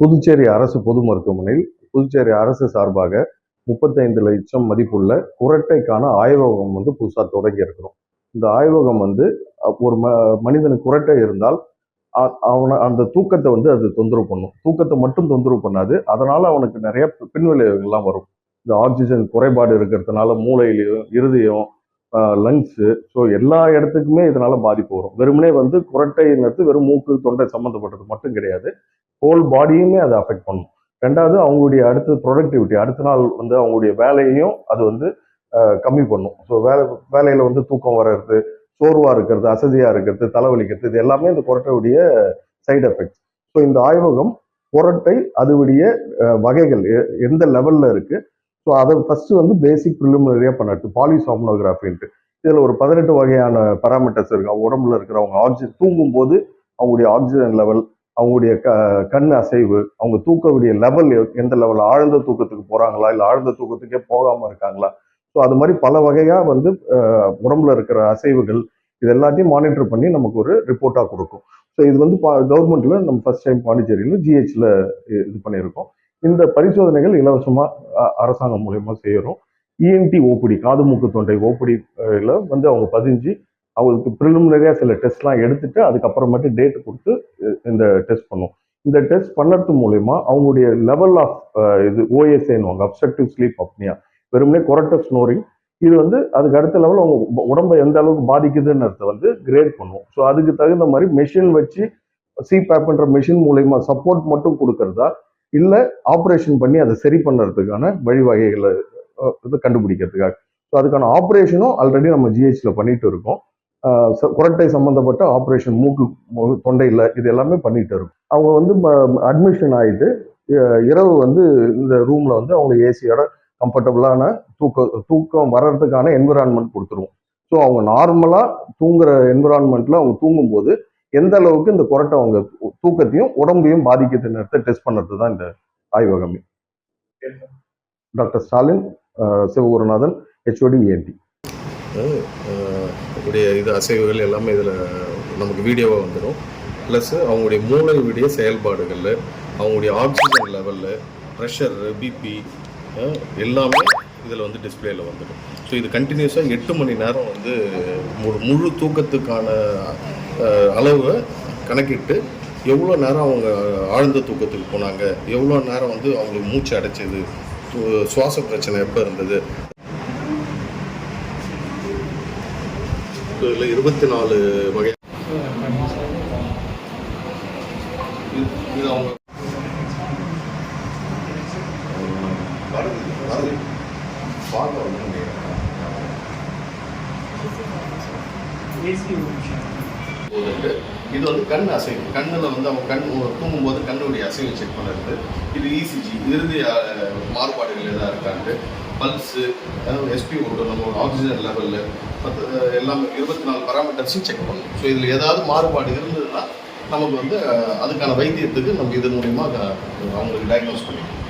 புதுச்சேரி அரசு பொது மருத்துவமனையில் புதுச்சேரி அரசு சார்பாக முப்பத்தைந்து லட்சம் மதிப்புள்ள குரட்டைக்கான ஆய்வகம் வந்து புதுசாக தொடங்கி இருக்கிறோம். இந்த ஆய்வகம் வந்து ஒரு ம மனிதனுக்கு குரட்டை இருந்தால் அவனை அந்த தூக்கத்தை வந்து அது தொந்தரவு பண்ணும். தூக்கத்தை மட்டும் தொந்தரவு பண்ணாது அதனால அவனுக்கு நிறைய பின்விளைவுகள்லாம் வரும். இந்த ஆக்சிஜன் குறைபாடு இருக்கிறதுனால மூளையிலையும் இருதயம் லங்ஸு ஸோ எல்லா இடத்துக்குமே இதனால பாதிப்பு வரும். வெறுமனே வந்து குரட்டைங்கிறது வெறும் மூக்கு தொண்டை சம்மந்தப்பட்டது மட்டும் கிடையாது. ஹோல் பாடியுமே அதை அஃபெக்ட் பண்ணும். ரெண்டாவது அவங்களுடைய அடுத்த ப்ரொடக்டிவிட்டி அடுத்த நாள் வந்து அவங்களுடைய வேலையையும் அது வந்து கம்மி பண்ணும். ஸோ வேலை வேலையில் வந்து தூக்கம் வர்றது சோர்வாக இருக்கிறது அசதியாக இருக்கிறது தலைவலிக்கிறது இது எல்லாமே இந்த குரட்டையுடைய சைடு எஃபெக்ட்ஸ் ஸோ இந்த ஆய்வகம் குரட்டை அதுவுடைய வகைகள் எ- எந்த லெவலில் இருக்குது ஸோ அதை ஃபஸ்ட்டு வந்து பேசிக் ப்ரிலிமினரியாக பண்ணது பாலிசாம்னோகிராஃபின்ட்டு இதில் ஒரு பதினெட்டு வகையான பராமீட்டர்ஸ் இருக்கு. அவங்க உடம்புல இருக்கிறவங்க ஆக்சிஜன் தூங்கும் போது அவங்களுடைய ஆக்சிஜன் லெவல் அவங்களுடைய க கண் அசைவு அவங்க தூக்கக்கூடிய லெவல் எந்த லெவல் ஆழ்ந்த தூக்கத்துக்கு போகிறாங்களா இல்லை ஆழ்ந்த தூக்கத்துக்கே போகாமல் இருக்காங்களா? ஸோ அது மாதிரி பல வகையாக வந்து உடம்புல இருக்கிற அசைவுகள் இது எல்லாத்தையும் மானிட்டர் பண்ணி நமக்கு ஒரு ரிப்போர்ட்டாக கொடுக்கும். ஸோ இது வந்து பா கவர்மெண்ட்டில் நம்ம ஃபர்ஸ்ட் டைம் பாண்டிச்சேரியில் ஜிஹெச்சில் இது பண்ணியிருக்கோம். இந்த பரிசோதனைகள் இலவசமாக அரசாங்கம் மூலயமா செய்கிறோம் இஎன்டி ஓபிடி காது மூக்கு தொண்டை ஓபிடி வந்து அவங்க பதிஞ்சு அவங்களுக்கு ப்ரிலிமினரியாக சில டெஸ்ட்லாம் எடுத்துட்டு அதுக்கப்புறமேட்டு டேட் கொடுத்து இந்த டெஸ்ட் பண்ணும் இந்த டெஸ்ட் பண்ணுறது மூலயமா அவங்களுடைய லெவல் ஆஃப் இது ஓஎஸ்ஏன்னுவாங்க அப்செக்டிவ் ஸ்லீப் அப்னியா வெறுமனே கொரட்ட ஸ்னோரிங் இது வந்து அதுக்கு அடுத்த லெவல் அவங்க உடம்பை எந்த அளவுக்கு பாதிக்குதுன்றத வந்து கிரேட் பண்ணுவோம். ஸோ அதுக்கு தகுந்த மாதிரி மெஷின் வச்சு சிபேப்ன்ற மெஷின் மூலயமா சப்போர்ட் மட்டும் கொடுக்கறதா இல்லை ஆப்ரேஷன் பண்ணி அதை சரி பண்ணுறதுக்கான வழிவகைகளை இது கண்டுபிடிக்கிறதுக்காக. ஸோ அதுக்கான ஆப்ரேஷனும் ஆல்ரெடி நம்ம ஜிஹெச்ல பண்ணிட்டு இருக்கோம். ச- குரட்டை சம்மந்தப்பட்ட ஆப்ரேஷன் மூக்கு தொண்டையில் இது எல்லாமே பண்ணிட்டு இருக்கும். அவங்க வந்து அட்மிஷன் ஆகிட்டு இரவு வந்து இந்த ரூமில் வந்து அவங்க ஏசியோட கம்ஃபர்டபுளான தூக்கம் தூக்கம் வர்றதுக்கான என்விரான்மெண்ட் கொடுத்துருவோம். ஸோ அவங்க நார்மலாக தூங்குற என்விரான்மெண்ட்டில் அவங்க தூங்கும்போது எந்த அளவுக்கு இந்த குரட்டை அவங்க தூக்கத்தையும் உடம்பையும் பாதிக்குதுன்னு டெஸ்ட் பண்ணுறது தான் இந்த ஆய்வகமே. Doctor Stalin Sivagurunathan HOD ENT உடைய இது அசைவுகள் எல்லாமே இதில் நமக்கு வீடியோவாக வந்துடும் ப்ளஸ் அவங்களுடைய மூளையுடைய செயல்பாடுகளில் அவங்களுடைய ஆக்சிஜன் லெவலில் ப்ரெஷர் பிபி எல்லாமே இதில் வந்து டிஸ்பிளேயில் வந்துடும் ஸோ இது கண்டினியூஸாக எட்டு மணி நேரம் வந்து ஒரு முழு தூக்கத்துக்கான அளவை கணக்கிட்டு எவ்வளோ நேரம் அவங்க ஆழ்ந்த தூக்கத்துக்கு போனாங்க எவ்வளோ நேரம் வந்து அவங்களுக்கு மூச்சு அடைச்சது சுவாச பிரச்சனை எப்போ இருந்தது இதில் இருபத்தி நாலு வகை இது- அவங்க போகுது. இது வந்து கண் அசைவு கண்ணில் வந்து அவங்க கண் தூங்கும்போது கண்ணுடைய அசைவை செக் பண்ணுறது இது இசிஜி இறுதி மாறுபாடுகள் எதாவது இருக்கான்ட்டு பல்ஸு எஸ்பி ஓட்டு நம்ம ஆக்சிஜன் லெவலில் மற்ற எல்லாமே இருபத்தி நாலு பராமீட்டர்ஸையும் செக் பண்ணணும். ஸோ இதில் ஏதாவது மாறுபாடு இருந்ததுன்னா நமக்கு வந்து அதுக்கான வைத்தியத்துக்கு நம்ம இது மூலிமா அவங்களுக்கு டயக்னோஸ் பண்ணிக்கணும்